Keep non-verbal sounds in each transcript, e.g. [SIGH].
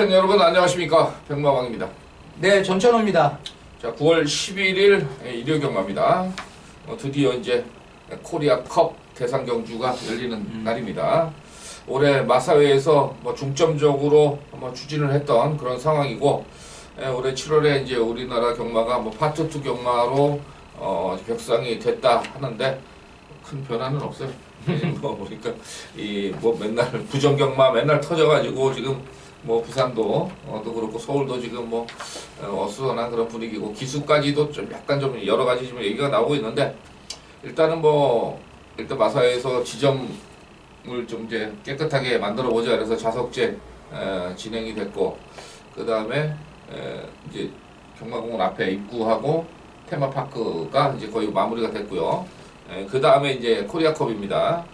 자, 경마팬 여러분 안녕하십니까? 백마왕입니다. 네, 전천호입니다. 자, 9월 11일 일요 경마입니다. 어, 드디어 이제 코리아컵 대상 경주가 열리는 날입니다. 올해 마사회에서 뭐 중점적으로 뭐 추진을 했던 그런 상황이고 예, 올해 7월에 이제 우리나라 경마가 뭐 파트 2 경마로 어, 격상이 됐다 하는데 큰 변화는 없어요. [LAUGHS] 뭐 보니까 이 뭐 맨날 부정 경마 맨날 터져가지고 지금 뭐 부산도 어도 그렇고 서울도 지금 뭐 어, 어수선한 그런 분위기고 기수까지도 좀 약간 좀 여러 가지 지금 얘기가 나오고 있는데 일단은 뭐 일단 마사에서 지점을 좀 이제 깨끗하게 만들어 보자 그래서 자석제 에, 진행이 됐고 그 다음에 이제 경마공원 앞에 입구하고 테마파크가 이제 거의 마무리가 됐고요. 그 다음에 이제 코리아컵입니다.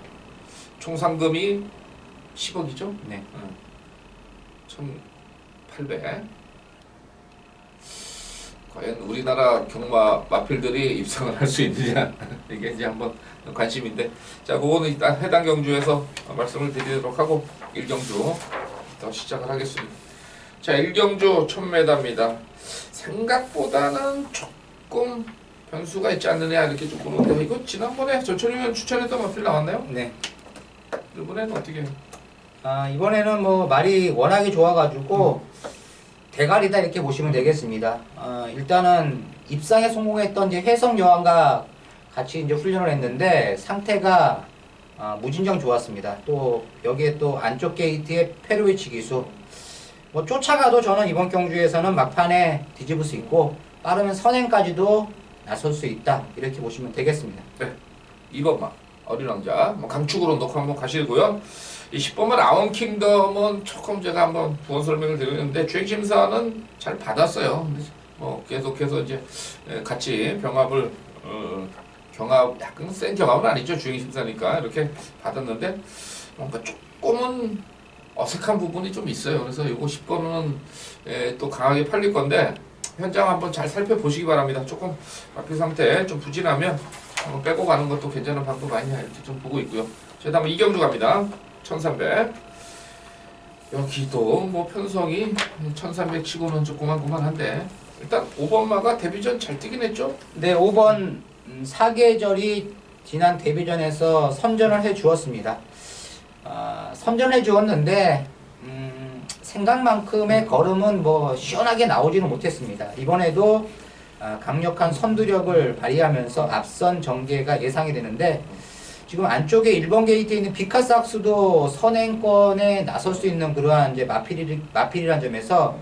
총 상금이 10억이죠? 네. 1,800. 과연 우리나라 경마 마필들이 입상을 할 수 있느냐 [LAUGHS] 이게 이제 한번 관심인데 자 그거는 일단 해당 경주에서 말씀을 드리도록 하고 1경주 더 시작을 하겠습니다. 자 1경주 1000m입니다. 생각보다는 조금 변수가 있지 않느냐 이렇게 좀 보는데 이거 지난번에 전철이면 추천했던 마필 나왔나요? 네. 이번에는 어떻게 해요? 아, 이번에는 뭐 말이 워낙에 좋아가지고 대가리다 이렇게 보시면 되겠습니다. 아, 일단은 입상에 성공했던 이제 혜성 여왕과 같이 이제 훈련을 했는데 상태가 아, 무진정 좋았습니다. 또 여기에 또 안쪽 게이트의 페르위치 기수. 뭐 쫓아가도 저는 이번 경주에서는 막판에 뒤집을 수 있고 빠르면 선행까지도 나설 수 있다 이렇게 보시면 되겠습니다. 2번만 어린 왕자 뭐 강축으로 놓고 한번 가시고요. 이 10번만 아원 킹덤은 조금 제가 한번 부원 설명을 드리는데 주행 심사는 잘 받았어요. 뭐 계속해서 이제 에, 같이 병합을 어, 경합 약간 센 경합은 아니죠 주행 심사니까 이렇게 받았는데 뭔가 조금은 어색한 부분이 좀 있어요. 그래서 이거 10번은 에, 또 강하게 팔릴 건데 현장 한번 잘 살펴보시기 바랍니다. 조금 마필 상태 좀 부진하면 한번 빼고 가는 것도 괜찮은 방법 아니냐 이렇게 좀 보고 있고요. 저 다음에 이경주 갑니다. 1300. 여기도 뭐 편성이 1300 치고는 조그만그만한데 일단 5번마가 데뷔전 잘 뛰긴 했죠? 네, 5번 음, 사계절이 지난 데뷔전에서 선전을 해 주었습니다. 아, 선전해 주었는데 음, 생각만큼의 걸음은 뭐 시원하게 나오지는 못했습니다. 이번에도 아, 강력한 선두력을 발휘하면서 앞선 전개가 예상이 되는데 지금 안쪽에 1번 게이트에 있는 비카삭스도 선행권에 나설 수 있는 그러한 이제 마필이, 마필이라는 점에서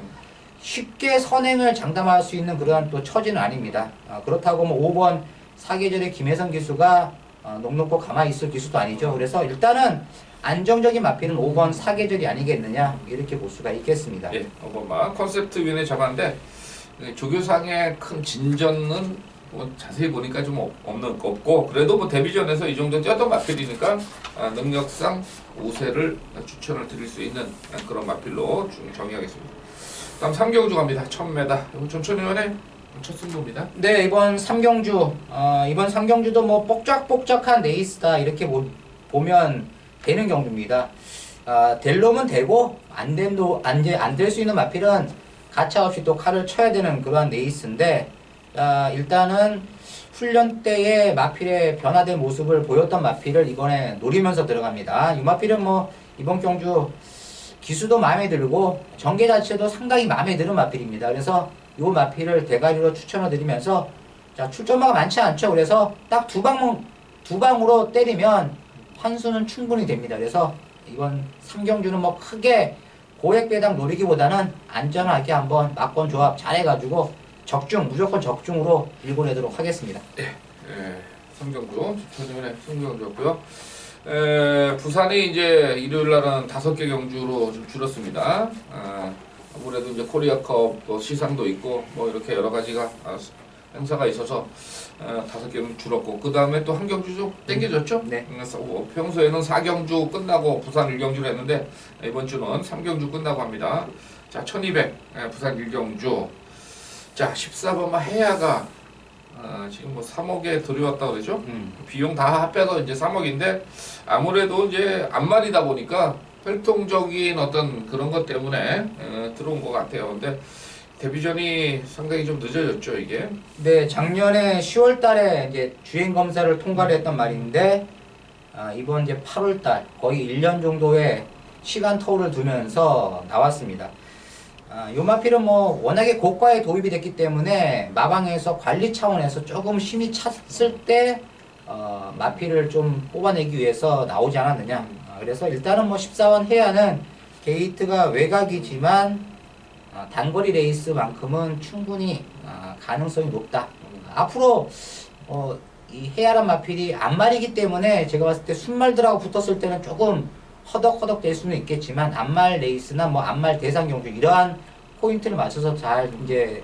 쉽게 선행을 장담할 수 있는 그러한 또 처지는 아닙니다. 아, 그렇다고 뭐 5번 사계절의 김혜성 기수가 어, 녹록고 가만히 있을 기수도 아니죠. 그래서 일단은 안정적인 마필은 5번 사계절이 아니겠느냐 이렇게 볼 수가 있겠습니다. 예, 5번마 컨셉트 잡았는데 그 조교상의 큰 진전은 뭐 자세히 보니까 좀 없- 없는 없고 그래도 뭐 데뷔전에서 이 정도 뛰었던 마필이니까 아, 능력상 우세를 추천을 드릴 수 있는 그런 마필로 좀 정의하겠습니다. 다음 3경주 갑니다. 1000m. 이거 천천히원의 첫 승부입니다. 네 이번 삼경주 어, 이번 삼경주도 뭐 뻑적뻑적한 레이스다 이렇게 보, 보면 되는 경주입니다. 아, 될 놈은 되고 안된안될 수 있는 마필은 가차 없이 또 칼을 쳐야 되는 그러한 레이스인데 아, 일단은 훈련 때의 마필의 변화된 모습을 보였던 마필을 이번에 노리면서 들어갑니다. 이 마필은 뭐 이번 경주 기수도 마음에 들고 전개 자체도 상당히 마음에 드는 마필입니다. 그래서 이 마필을 대가리로 추천을 드리면서 자 출전마가 많지 않죠. 그래서 딱 두 방, 두 방으로 때리면 환수는 충분히 됩니다. 그래서 이번 삼경주는 뭐 크게 고액 배당 노리기보다는 안전하게 한번 막권 조합 잘해가지고 적중 무조건 적중으로 밀고 내도록 하겠습니다. 예, 성경주 천천히원의 성경주였고요. 에, 부산이 이제 일요일 날은 다섯 개 경주로 좀 줄었습니다. 아, 아무래도 이제 코리아컵 또 시상도 있고 뭐 이렇게 여러 가지가 아, 행사가 있어서 어, 다섯 개는 줄었고 그 다음에 또 한 경주 좀 땡겨졌죠? 네. 그래서 뭐 평소에는 4경주 끝나고 부산 1경주를 했는데 이번 주는 3경주 끝나고 합니다. 자, 1200 예, 부산 1경주. 자, 14번만 해야가 아, 지금 뭐 3억에 들여왔다 그러죠? 음. 비용 다 합해서 이제 3억인데 아무래도 이제 안말이다 보니까 활동적인 어떤 그런 것 때문에 어, 들어온 것 같아요. 근데 데뷔전이 상당히 좀 늦어졌죠 이게. 네, 작년에 10월 달에 이제 주행 검사를 통과를 했던 말인데, 아, 이번 이제 8월 달, 거의 1년 정도의 시간 터울을 두면서 나왔습니다. 아, 요 마필은 뭐 워낙에 고가에 도입이 됐기 때문에 마방에서 관리 차원에서 조금 힘이 찼을 때, 어, 마필을 좀 뽑아내기 위해서 나오지 않았느냐. 아, 그래서 일단은 뭐 14원 해야는 게이트가 외곽이지만 아, 단거리 레이스만큼은 충분히 아, 가능성이 높다. 앞으로 어, 이 해야란 마필이 안말이기 때문에 제가 봤을 때 순말들하고 붙었을 때는 조금 허덕허덕 될 수는 있겠지만 안말 레이스나 뭐 안말 대상 경주 이러한 포인트를 맞춰서 잘 이제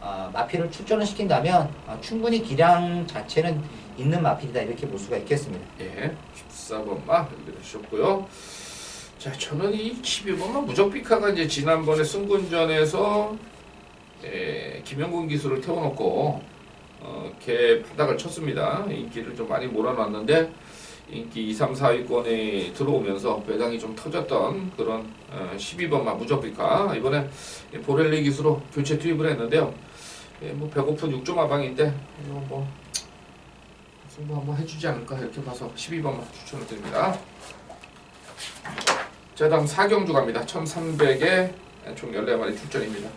어, 마필을 출전을 시킨다면 어, 충분히 기량 자체는 있는 마필이다 이렇게 볼 수가 있겠습니다. 예, 14번마 이렇게 주셨고요. 자, 저는 이 12번 마 무적비카가 이제 지난번에 승군전에서 예, 김영군 기수를 태워놓고 어, 개 바닥을 쳤습니다. 인기를 좀 많이 몰아놨는데 인기 2, 3, 4위권에 들어오면서 배당이 좀 터졌던 그런 어, 12번마 무적비카 이번에 이 보렐리 기수로 교체 투입을 했는데요. 예, 뭐 배고픈 6점 하방인데 이거 뭐 승부 한번 해주지 않을까 이렇게 봐서 12번만 추천을 드립니다. 자 다음 4경주 갑니다. 1300에 총 14마리 출전입니다.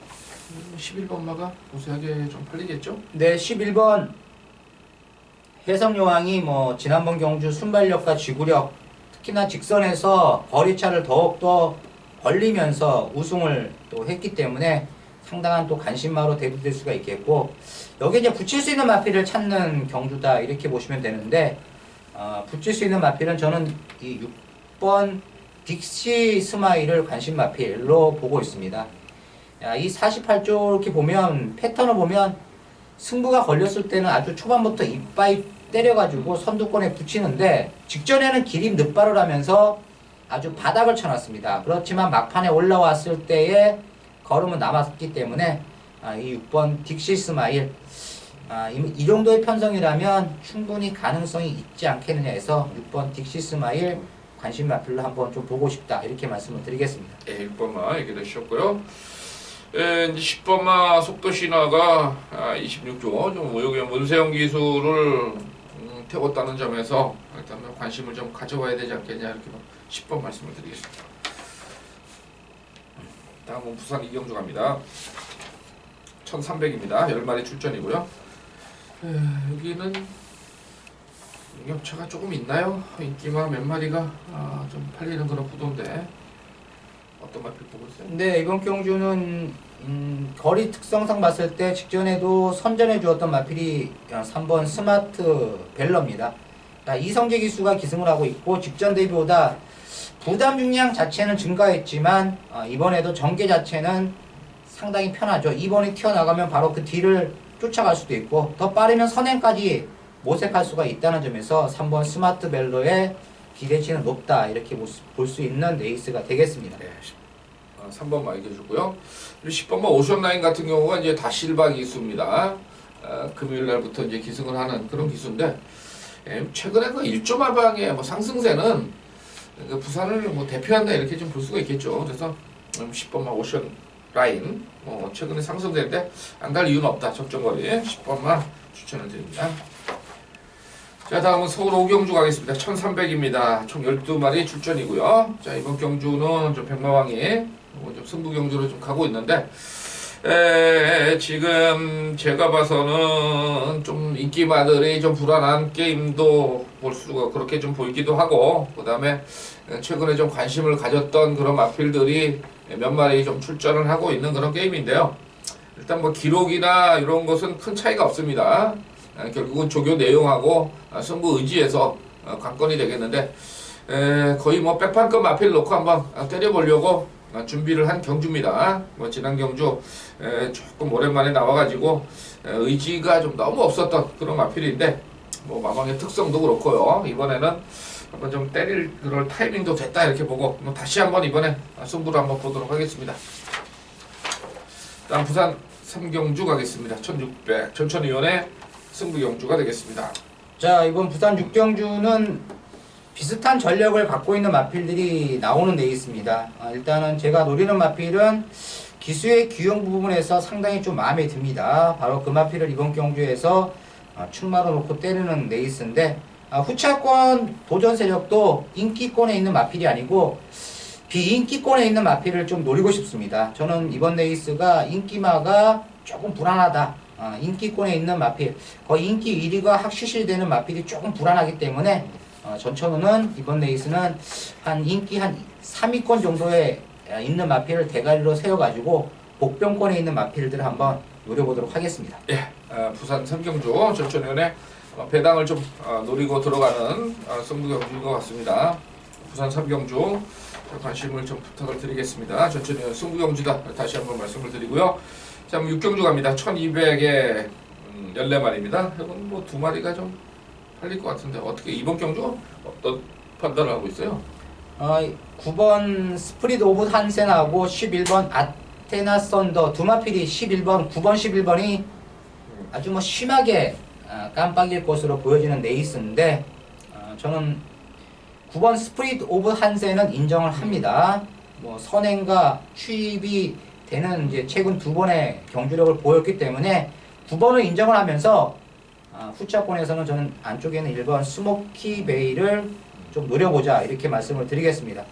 11번마가 우세하게 좀 팔리겠죠? 네, 11번 해성 여왕이 뭐 지난번 경주 순발력과 지구력 특히나 직선에서 거리차를 더욱더 벌리면서 우승을 또 했기 때문에 상당한 또 관심마로 대두될 수가 있겠고 여기 이제 붙일 수 있는 마필을 찾는 경주다 이렇게 보시면 되는데 어, 붙일 수 있는 마필은 저는 이 6번 딕시 스마일을 관심 마필로 보고 있습니다. 야, 이 48조 이렇게 보면 패턴을 보면 승부가 걸렸을 때는 아주 초반부터 이빠이 때려가지고 선두권에 붙이는데 직전에는 기립 늑발을 하면서 아주 바닥을 쳐놨습니다. 그렇지만 막판에 올라왔을 때의 걸음은 남았기 때문에 아, 이 6번 딕시 스마일 아, 이, 이 정도의 편성이라면 충분히 가능성이 있지 않겠느냐 해서 6번 딕시 스마일 관심 마필로 한번 좀 보고 싶다 이렇게 말씀을 드리겠습니다. 예, 1번마 얘기 되셨고요. 예, 이제 10번마 속도 신화가 아, 26조 좀 오용의 문세영 기수를 음, 태웠다는 점에서 일단 뭐 관심을 좀 가져봐야 되지 않겠냐 이렇게 10번 말씀을 드리겠습니다. 다음은 부산 이경주 갑니다. 1300입니다. 10마리 출전이고요. 에, 여기는 격차가 조금 있나요? 인기마 몇 마리가 아, 좀 팔리는 그런 구도인데 어떤 맛을 보고 있어요? 네, 이번 경주는 음, 거리 특성상 봤을 때 직전에도 선전해 주었던 마필이 3번 스마트 벨러입니다. 자, 이성재 기수가 기승을 하고 있고 직전 대비보다 부담 중량 자체는 증가했지만 어, 이번에도 전개 자체는 상당히 편하죠. 이번에 튀어나가면 바로 그 뒤를 쫓아갈 수도 있고 더 빠르면 선행까지 모색할 수가 있다는 점에서 3번 스마트 벨러의 기대치는 높다 이렇게 볼 수 있는 레이스가 되겠습니다. 네, 3번 많이 계셨고요. 10번만 오션라인 같은 경우가 이제 다 실바 기수입니다. 아, 금요일 날부터 이제 기승을 하는 그런 기수인데 예, 최근에 그 1조 마방의 뭐 상승세는 그 부산을 뭐 대표한다 이렇게 좀 볼 수가 있겠죠. 그래서 음, 10번만 오션 라인 뭐 최근에 상승세인데 안 갈 이유는 없다. 적정거리 10번만 추천을 드립니다. 자 다음은 서울 오경주 가겠습니다. 1300입니다. 총 12마리 출전이고요. 자 이번 경주는 좀 백마왕이 뭐 좀 승부 경주로 좀 가고 있는데 에, 지금 제가 봐서는 좀 인기마들이 좀 불안한 게임도 볼 수가 그렇게 좀 보이기도 하고 그 다음에 최근에 좀 관심을 가졌던 그런 마필들이 몇 마리 좀 출전을 하고 있는 그런 게임인데요. 일단 뭐 기록이나 이런 것은 큰 차이가 없습니다. 아, 결국은 조교 내용하고 아, 승부 의지에서 어, 관건이 되겠는데 에, 거의 뭐 백판급 마필 놓고 한번 아, 때려보려고 아, 준비를 한 경주입니다. 뭐 지난 경주 에, 조금 오랜만에 나와가지고 에, 의지가 좀 너무 없었던 그런 마필인데 뭐 마방의 특성도 그렇고요. 이번에는 한번 좀 때릴 그럴 타이밍도 됐다 이렇게 보고 뭐 다시 한번 이번에 승부를 한번 보도록 하겠습니다. 다음 부산 삼경주 가겠습니다. 1600 전천위원회 승부 경주가 되겠습니다. 자 이번 부산 육경주는 비슷한 전력을 갖고 있는 마필들이 나오는 레이스입니다. 아, 일단은 제가 노리는 마필은 기수의 기용 부분에서 상당히 좀 마음에 듭니다. 바로 그 마필을 이번 경주에서 아, 충마로 놓고 때리는 레이스인데 아, 후차권 도전 세력도 인기권에 있는 마필이 아니고 비인기권에 있는 마필을 좀 노리고 싶습니다. 저는 이번 레이스가 인기마가 조금 불안하다. 아, 인기권에 있는 마필, 거의 인기 1위가 확실시되는 마필이 조금 불안하기 때문에 어, 전천후는 이번 레이스는 한 인기 한 3위권 정도에 아, 있는 마필을 대가리로 세워가지고 복병권에 있는 마필들을 한번 노려보도록 하겠습니다. 예, 어, 부산 삼경주 전천현의 어, 배당을 좀 어, 노리고 들어가는 어, 승부경주인 것 같습니다. 부산 삼경주 자, 관심을 좀 부탁을 드리겠습니다. 전천현 승부경주다 다시 한번 말씀을 드리고요. 자, 6경주 갑니다. 1200에 음, 14마리입니다. 이건 뭐 두 마리가 좀 팔릴 것 같은데 어떻게 이번 경주 어떤 판단을 하고 있어요? 어, 9번 스프리드 오브 한센하고 11번 아테나 썬더 두 마필이 11번, 9번, 11번이 아주 뭐 심하게 아, 깜빡일 것으로 보여지는 레이스인데 어, 저는 9번 스프리드 오브 한센은 인정을 합니다. 뭐 선행과 추입이 되는 이제 최근 두 번의 경주력을 보였기 때문에 9번을 인정을 하면서 아, 후차권에서는 저는 안쪽에는 1번 스모키 베이를 좀 노려보자 이렇게 말씀을 드리겠습니다.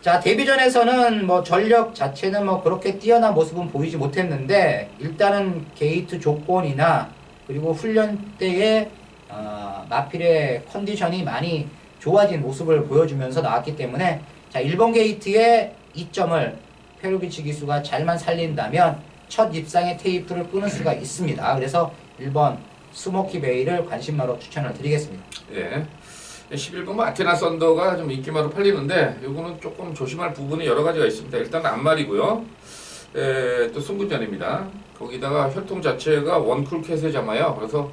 자 데뷔전에서는 뭐 전력 자체는 뭐 그렇게 뛰어난 모습은 보이지 못했는데 일단은 게이트 조건이나 그리고 훈련 때의 어, 마필의 컨디션이 많이 좋아진 모습을 보여주면서 나왔기 때문에 자 1번 게이트의 이점을 페로비치 기수가 잘만 살린다면 첫 입상의 테이프를 끊을 수가 있습니다. 그래서 1번 스모키 베이를 관심마로 추천을 드리겠습니다. 예. 11번 뭐 아테나 썬더가 좀 인기마로 팔리는데 이거는 조금 조심할 부분이 여러 가지가 있습니다. 일단 앞말이고요. 예, 또 승부전입니다. 거기다가 혈통 자체가 원쿨 캐세잖아요. 그래서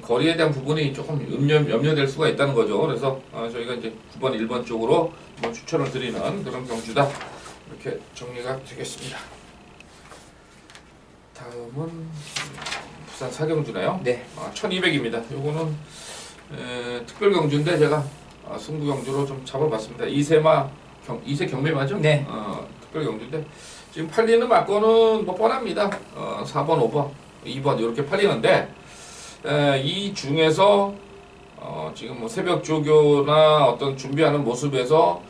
거리에 대한 부분이 조금 염려, 염려될 수가 있다는 거죠. 그래서 어, 저희가 이제 9번, 1번 쪽으로 뭐 추천을 드리는 그런 경주다. 이렇게 정리가 되겠습니다. 다음은 부산 사경주네요. 네. 아, 1200입니다. 요거는 에, 특별 경주인데 제가 아, 승부 경주로 좀 잡아봤습니다. 이세마 경, 이세 경매 맞죠? 네. 어, 특별 경주인데 지금 팔리는 막거는 뭐 뻔합니다. 어, 4번, 5번, 2번 이렇게 팔리는데 에, 이 중에서 어, 지금 뭐 새벽 조교나 어떤 준비하는 모습에서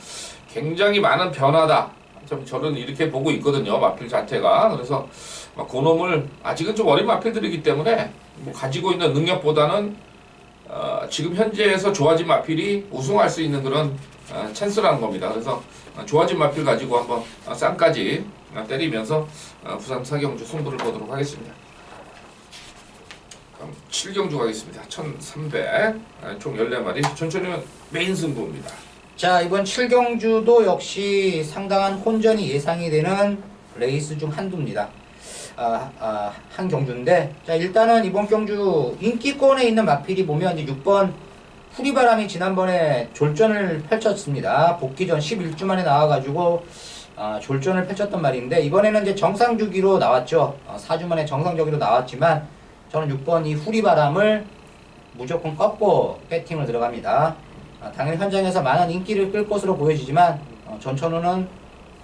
굉장히 많은 변화다. 좀 저는 이렇게 보고 있거든요. 마필 자체가. 그래서 막 그놈을 아직은 좀 어린 마필들이기 때문에 뭐 가지고 있는 능력보다는 어, 지금 현재에서 좋아진 마필이 우승할 수 있는 그런 어, 찬스라는 겁니다. 그래서 어, 좋아진 마필 가지고 한번 어, 쌍까지 어, 때리면서 어, 부산 사경주 승부를 보도록 하겠습니다. 다음 7경주 가겠습니다. 1300, 어, 총 14마리. 천천히 메인 승부입니다. 자 이번 7경주도 역시 상당한 혼전이 예상이 되는 레이스 중 한두입니다. 아, 아, 한 경주인데 자 일단은 이번 경주 인기권에 있는 마필이 보면 이제 6번 후리바람이 지난번에 졸전을 펼쳤습니다. 복귀 전 11주 만에 나와가지고 아, 졸전을 펼쳤던 말인데 이번에는 이제 정상 주기로 나왔죠. 어, 4주 만에 정상 주기로 나왔지만 저는 6번 이 후리바람을 무조건 꺾고 배팅을 들어갑니다. 아, 당연히 현장에서 많은 인기를 끌 것으로 보여지지만 어, 전천후는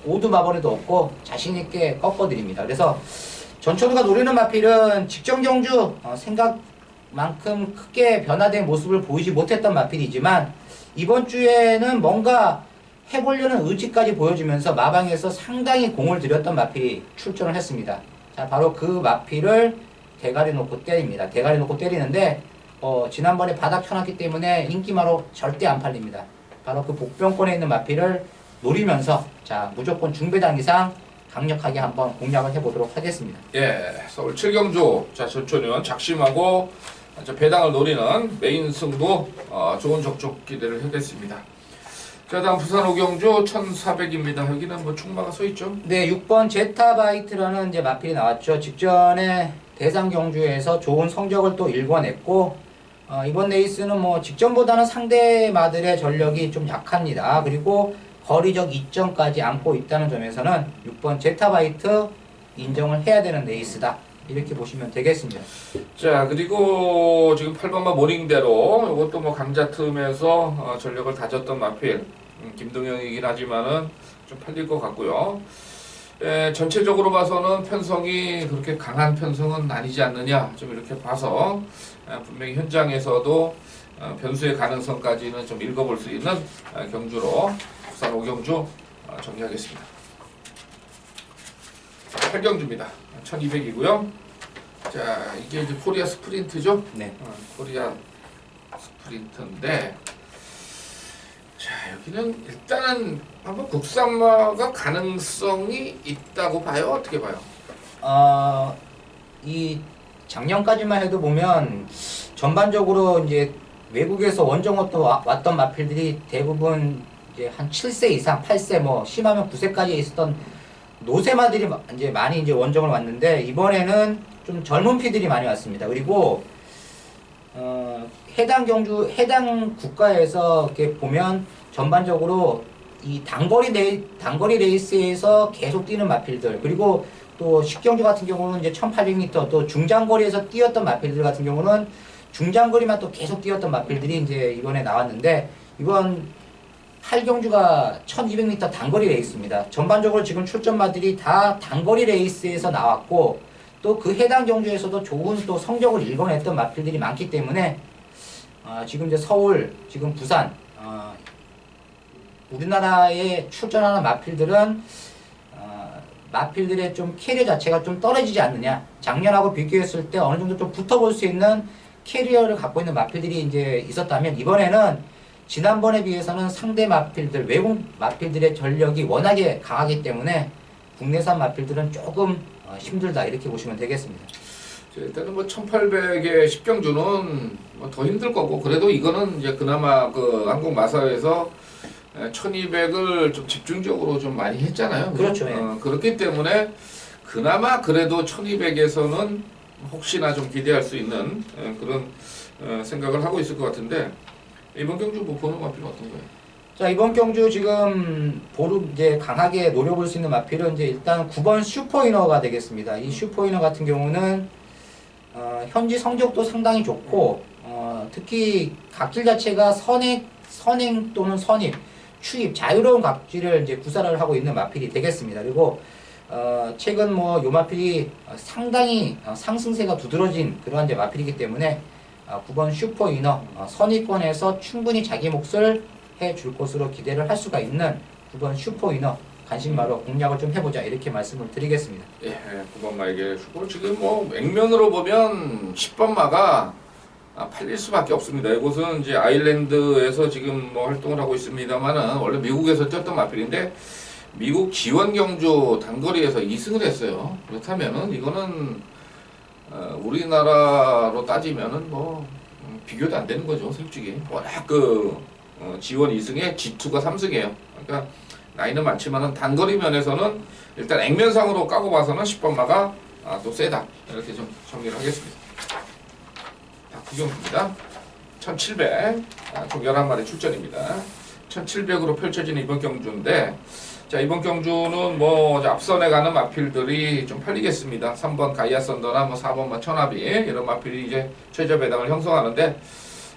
오두 마번에도 없고 자신 있게 꺾어드립니다. 그래서 전천후가 노리는 마필은 직전 경주 어, 생각만큼 크게 변화된 모습을 보이지 못했던 마필이지만 이번 주에는 뭔가 해보려는 의지까지 보여주면서 마방에서 상당히 공을 들였던 마필이 출전을 했습니다. 자, 바로 그 마필을 대가리 놓고 때립니다. 대가리 놓고 때리는데 어, 지난번에 바닥 쳐놨기 때문에 인기마로 절대 안 팔립니다. 바로 그 복병권에 있는 마필을 노리면서 자 무조건 중배당 이상 강력하게 한번 공략을 해보도록 하겠습니다. 예, 서울 7경주 자 전천현 작심하고 저 배당을 노리는 메인 승부 어, 좋은 적적 기대를 하겠습니다. 자 다음 부산 오경주 1400입니다. 여기는 뭐 충마가 서 있죠? 네, 6번 제타바이트라는 이제 마필이 나왔죠. 직전에 대상 경주에서 좋은 성적을 또 일궈냈고 어, 이번 레이스는 뭐 직전보다는 상대 마들의 전력이 좀 약합니다. 그리고 거리적 이점까지 안고 있다는 점에서는 6번 제타바이트 인정을 해야 되는 레이스다. 이렇게 보시면 되겠습니다. 자 그리고 지금 8번마 모닝대로 이것도 뭐 강자 틈에서 어, 전력을 다졌던 마필 음, 김동현이긴 하지만은 좀 팔릴 것 같고요. 에, 전체적으로 봐서는 편성이 그렇게 강한 편성은 아니지 않느냐 좀 이렇게 봐서 에, 분명히 현장에서도 어, 변수의 가능성까지는 좀 읽어볼 수 있는 어, 경주로 부산 오경주 어, 정리하겠습니다. 8경주입니다. 1200이고요. 자, 이게 이제 코리아 스프린트죠? 네. 어, 코리아 스프린트인데, 자, 여기는 일단은 한번 국산화가 가능성이 있다고 봐요? 어떻게 봐요? 어, 이 작년까지만 해도 보면 전반적으로 이제 외국에서 원정부터 와- 왔던 마필들이 대부분 이제 한 7세 이상, 8세 뭐 심하면 9세까지 있었던 노세마들이 마- 이제 많이 이제 원정을 왔는데 이번에는 좀 젊은 피들이 많이 왔습니다. 그리고 어, 해당 경주 해당 국가에서 이렇게 보면 전반적으로 이 단거리 레이, 단거리 레이스에서 계속 뛰는 마필들 그리고 또 식경주 같은 경우는 이제 1800m 또 중장거리에서 뛰었던 마필들 같은 경우는 중장거리만 또 계속 뛰었던 마필들이 이제 이번에 나왔는데 이번 8경주가 1200m 단거리 레이스입니다. 전반적으로 지금 출전마들이 다 단거리 레이스에서 나왔고 또 그 해당 경주에서도 좋은 또 성적을 일궈냈던 마필들이 많기 때문에 아, 지금 이제 서울, 지금 부산, 아, 우리나라에 출전하는 마필들은 아, 마필들의 좀 캐리어 자체가 좀 떨어지지 않느냐. 작년하고 비교했을 때 어느 정도 좀 붙어볼 수 있는 캐리어를 갖고 있는 마필들이 이제 있었다면 이번에는 지난번에 비해서는 상대 마필들, 외국 마필들의 전력이 워낙에 강하기 때문에 국내산 마필들은 조금 어, 힘들다 이렇게 보시면 되겠습니다. 자, 일단은 뭐 1800의 10경주는 뭐 더 힘들 거고, 그래도 이거는 이제 그나마 그 한국 마사에서 1200을 좀 집중적으로 좀 많이 했잖아요. 그렇죠, 예. 어, 그렇기 때문에 그나마 그래도 1200에서는 혹시나 좀 기대할 수 있는 어, 그런 어, 생각을 하고 있을 것 같은데 이번 경주 뭐 보는 마필은 어떤 거예요? 자 이번 경주 지금 보루 이제 강하게 노려볼 수 있는 마필은 이제 일단 9번 슈퍼이너가 되겠습니다. 이 슈퍼이너 같은 경우는 어, 현지 성적도 상당히 좋고 어, 특히 각질 자체가 선행 선행 또는 선입 추입 자유로운 각질을 이제 구사를 하고 있는 마필이 되겠습니다. 그리고 어, 최근 뭐 요 마필이 어, 상당히 어, 상승세가 두드러진 그러한 이제 마필이기 때문에 어, 9번 슈퍼 이너 어, 선입권에서 충분히 자기 몫을 해줄 것으로 기대를 할 수가 있는 9번 슈퍼 이너 관심마로 공략을 좀 해보자 이렇게 말씀을 드리겠습니다. 예, 9번 마에게 주고 지금 뭐 액면으로 보면 10번 마가 아, 팔릴 수밖에 없습니다. 이곳은 이제 아일랜드에서 지금 뭐 활동을 하고 있습니다만은 원래 미국에서 뛰었던 마필인데 미국 지원 경주 단거리에서 2승을 했어요. 그렇다면은 이거는 어, 우리나라로 따지면은 뭐 음, 비교도 안 되는 거죠, 솔직히. 워낙 그 어, 지원 2승에 G2가 3승이에요. 그러니까 나이는 많지만은 단거리 면에서는 일단 액면상으로 까고 봐서는 10번마가 아, 또 세다 이렇게 좀 정리를 하겠습니다. 박구경입니다. 1700, 아, 총 11마리 출전입니다. 1700으로 펼쳐지는 이번 경주인데 자 이번 경주는 뭐 앞선에 가는 마필들이 좀 팔리겠습니다. 3번 가이아 썬더나 뭐 4번 뭐 천하비 이런 마필이 이제 최저 배당을 형성하는데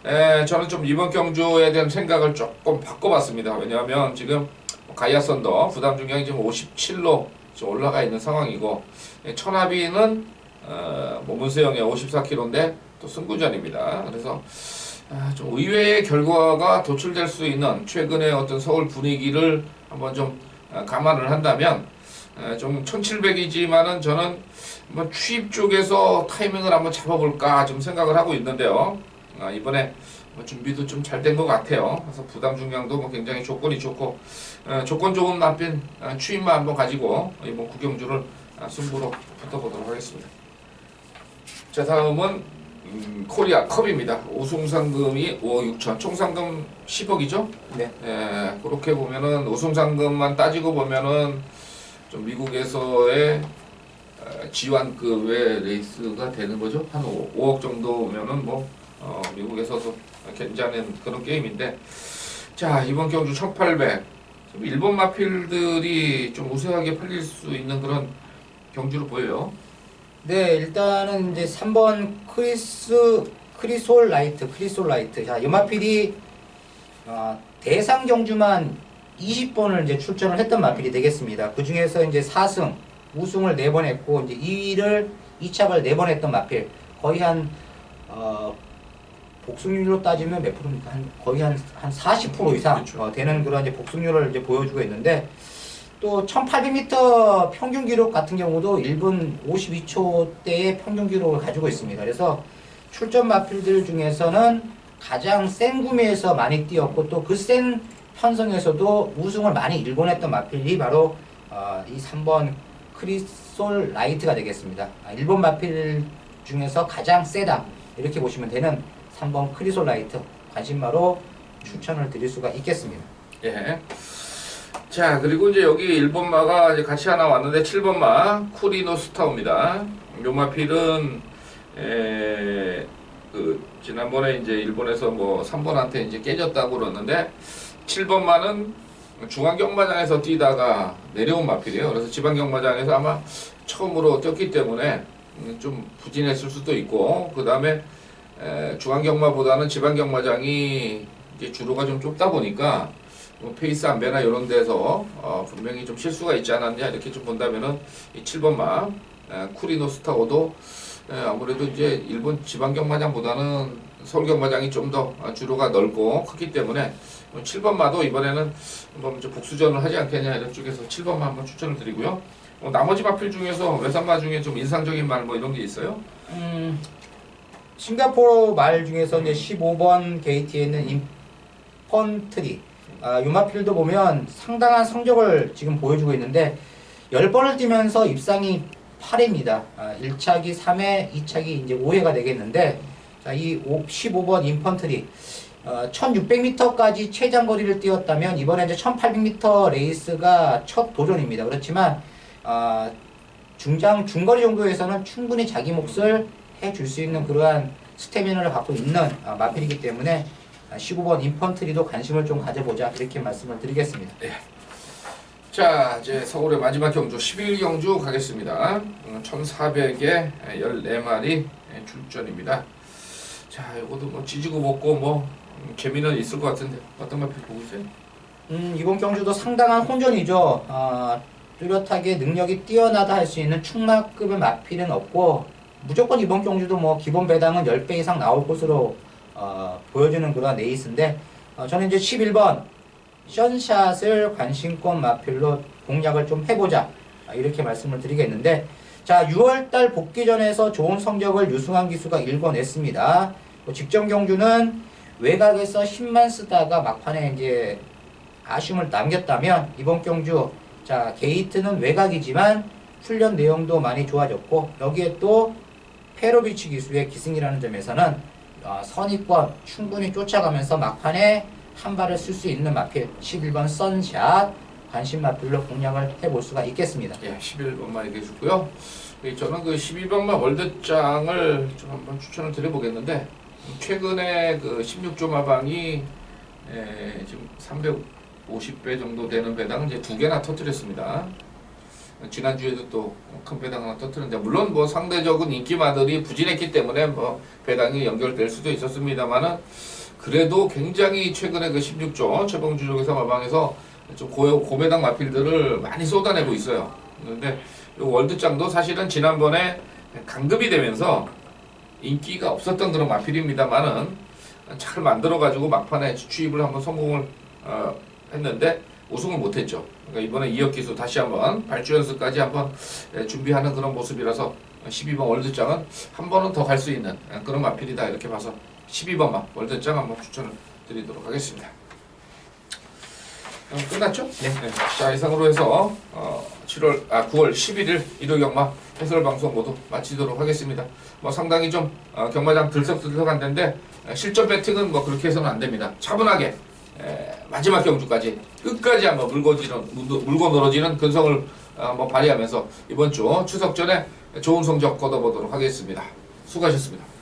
에, 저는 좀 이번 경주에 대한 생각을 조금 바꿔봤습니다. 왜냐하면 지금 가이아 썬더 부담 중량이 지금 57로 올라가 있는 상황이고 예, 천하비는 어, 뭐 문세영의 54kg인데 또 승부전입니다. 그래서 아, 좀 의외의 결과가 도출될 수 있는 최근의 어떤 서울 분위기를 한번 좀 아, 감안을 한다면 에, 좀 1700이지만은 저는 한번 취입 쪽에서 타이밍을 한번 잡아볼까 좀 생각을 하고 있는데요. 아, 이번에 뭐 준비도 좀 잘 된 것 같아요. 그래서 부담 중량도 뭐 굉장히 조건이 좋고 에, 조건 좋은 남편 아, 추임만 한번 가지고 이번 구경주를 아, 승부로 붙어보도록 하겠습니다. 자 다음은 음, 코리아 컵입니다. 우승 상금이 5억 6천, 총 상금 10억이죠? 네. 예, 그렇게 보면은 우승 상금만 따지고 보면은 좀 미국에서의 어, 지원급의 레이스가 되는 거죠. 한 5, 억 정도면은 뭐 어, 미국에서도 괜찮은 그런 게임인데 자 이번 경주 1800좀 일본 마필들이 좀 우세하게 팔릴 수 있는 그런 경주로 보여요. 네, 일단은 이제 3번 크리스 크리솔 라이트, 크리솔 라이트. 자, 연마필이 어, 대상 경주만 20번을 이제 출전을 했던 마필이 되겠습니다. 그 중에서 이제 4승, 우승을 4번 했고 이제 2위를 2착을 4번 했던 마필. 거의 한 어, 복승률로 따지면 몇 프로입니까? 한 거의 한 한 40% 이상 그렇죠. 어, 되는 그런 이제 복승률을 이제 보여주고 있는데 또 1800m 평균 기록 같은 경우도 1분 52초대의 평균 기록을 가지고 있습니다. 그래서 출전 마필들 중에서는 가장 센 구매에서 많이 뛰었고 또 그 센 편성에서도 우승을 많이 일궈냈던 마필이 바로 어, 이 3번 크리솔 라이트가 되겠습니다. 아, 일본 마필 중에서 가장 세다 이렇게 보시면 되는 3번 크리솔 라이트 관심마로 추천을 드릴 수가 있겠습니다. 예. 자, 그리고 이제 여기 1번마가 이제 같이 하나 왔는데 7번마 쿠리노 스타오입니다. 요 마필은 에, 그 지난번에 이제 일본에서 뭐 3번한테 이제 깨졌다고 그러는데 7번마는 중앙 경마장에서 뛰다가 내려온 마필이에요. 그래서 지방 경마장에서 아마 처음으로 뛰었기 때문에 음, 좀 부진했을 수도 있고 그 다음에 중앙 경마보다는 지방 경마장이 이제 주로가 좀 좁다 보니까 뭐 페이스 안배나 이런 데서 어, 분명히 좀 실수가 있지 않았냐 이렇게 좀 본다면은 이 7번마 에, 쿠리노 스타고도 에, 아무래도 이제 일본 지방 경마장보다는 서울 경마장이 좀 더 주로가 넓고 크기 때문에 7번마도 이번에는 한번 좀 복수전을 하지 않겠냐 이런 쪽에서 7번마 한번 추천을 드리고요. 어, 나머지 마필 중에서 외산마 중에 좀 인상적인 말 뭐 이런 게 있어요? 음, 싱가포르 말 중에서 이제 15번 게이트에 있는 인펀트리 아, 유마필도 보면 상당한 성적을 지금 보여주고 있는데 10번을 뛰면서 입상이 8회입니다. 아, 1차기 3회, 2차기 이제 5회가 되겠는데 자, 이 15번 인펀트리 어, 1600m까지 최장 거리를 뛰었다면 이번에 이제 1800m 레이스가 첫 도전입니다. 그렇지만 아, 중장 중거리 정도에서는 충분히 자기 몫을 해줄 수 있는 그러한 스태미너를 갖고 있는 아, 마필이기 때문에 아, 15번 인펀트리도 관심을 좀 가져보자 이렇게 말씀을 드리겠습니다. 자, 이제 서울의 마지막 경주 11 경주 가겠습니다. 1,400에 14마리 출전입니다. 자, 이것도 뭐 지지고 먹고 뭐 음, 재미는 있을 것 같은데 어떤 마필 보고 있어요? 음, 이번 경주도 상당한 혼전이죠. 아, 뚜렷하게 능력이 뛰어나다 할 수 있는 충마급의 마필은 없고 무조건 이번 경주도 뭐 기본 배당은 10배 이상 나올 것으로 어, 보여주는 그런 레이스인데 어, 저는 이제 11번 션샷을 관심권 마필로 공략을 좀 해보자 아, 이렇게 말씀을 드리겠는데 자 6월달 복귀전에서 좋은 성적을 유승환 기수가 일궈냈습니다. 뭐 직전 경주는 외곽에서 힘만 쓰다가 막판에 이제 아쉬움을 남겼다면 이번 경주 자 게이트는 외곽이지만 훈련 내용도 많이 좋아졌고 여기에 또 페로비치 기수의 기승이라는 점에서는 어, 선입권 충분히 쫓아가면서 막판에 한 발을 쓸 수 있는 마필 11번 선샷 관심 마필로 공략을 해볼 수가 있겠습니다. 예, 11번만 얘기해 주고요. 예, 저는 그 12번만 월드장을 좀 한번 추천을 드려보겠는데 최근에 그 16조 마방이 에, 지금 350배 정도 되는 배당을 이제 두 개나 터뜨렸습니다. 지난주에도 또 큰 배당 하나 터뜨렸는데 물론 뭐 상대적인 인기마들이 부진했기 때문에 뭐 배당이 연결될 수도 있었습니다만은 그래도 굉장히 최근에 그 16조 최봉주족에서 마방에서 좀 고, 고배당 마필들을 많이 쏟아내고 있어요. 그런데 이 월드장도 사실은 지난번에 강급이 되면서 인기가 없었던 그런 마필입니다만은 잘 만들어가지고 막판에 추입을 한번 성공을 어, 했는데 우승을 못했죠. 그러니까 이번에 이혁 기수 다시 한번 발주 연습까지 한번 예, 준비하는 그런 모습이라서 12번 월드장은 한 번은 더 갈 수 있는 그런 마필이다 이렇게 봐서 12번만 월드장 한번 추천을 드리도록 하겠습니다. 어, 끝났죠? 네. 자 이상으로 해서 어, 7월 아 9월 11일 일요 경마 해설 방송 모두 마치도록 하겠습니다. 뭐 상당히 좀 어, 경마장 들썩들썩한 데인데 에, 실전 배팅은 뭐 그렇게 해서는 안 됩니다. 차분하게 에, 마지막 경주까지 끝까지 한번 물고 지는 물고 늘어지는 근성을 어, 한번 발휘하면서 이번 주 추석 전에 좋은 성적 거둬보도록 하겠습니다. 수고하셨습니다.